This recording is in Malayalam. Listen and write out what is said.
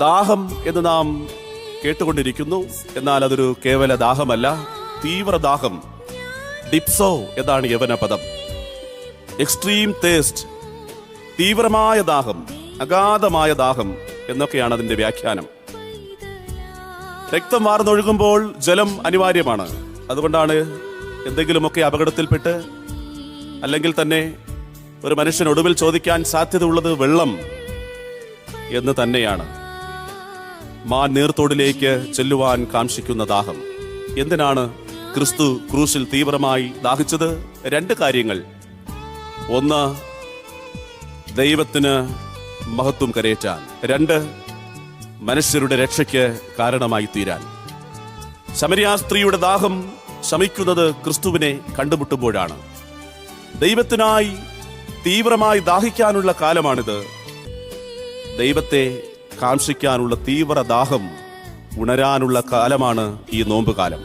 ദാഹം എന്ന് നാം കേട്ടുകൊണ്ടിരിക്കുന്നു. എന്നാൽ അതൊരു കേവല ദാഹമല്ല. തീവ്ര ദാഹം ഡിപ്സോ എന്നാണ് യവന പദം എക്സ്ട്രീം തേസ്റ്റ് തീവ്രമായ ദാഹം അഗാധമായ ദാഹം എന്നൊക്കെയാണ് അതിന്റെ വ്യാഖ്യാനം. രക്തം വാർന്നൊഴുകുമ്പോൾ ജലം അനിവാര്യമാണ്. അതുകൊണ്ടാണ് എന്തെങ്കിലുമൊക്കെ അപകടത്തിൽപ്പെട്ട് അല്ലെങ്കിൽ തന്നെ ഒരു മനുഷ്യൻ ഒടുവിൽ ചോദിക്കാൻ സാധ്യതയുള്ളത് വെള്ളം എന്ന് തന്നെയാണ്. മാൻ നീർത്തോടിലേക്ക് ചെല്ലുവാൻ കാക്ഷിക്കുന്ന ദാഹം എന്തിനാണ് ക്രിസ്തു ക്രൂശിൽ തീവ്രമായി ദാഹിച്ചത്? രണ്ട് കാര്യങ്ങൾ. ഒന്ന് ദൈവത്തിന് മഹത്വം കരയേറ്റാൻ. രണ്ട് മനുഷ്യരുടെ രക്ഷയ്ക്ക് കാരണമായി തീരാൻ. ശമരിയാസ്ത്രീയുടെ ദാഹം ശമിക്കുന്നത് ക്രിസ്തുവിനെ കണ്ടുമുട്ടുമ്പോഴാണ്. ദൈവത്തിനായി തീവ്രമായി ദാഹിക്കാനുള്ള കാലമാണിത്. ദൈവത്തെ കാക്ഷിക്കാനുള്ള തീവ്ര ദാഹം ഉണരാനുള്ള കാലമാണ് ഈ നോമ്പ് കാലം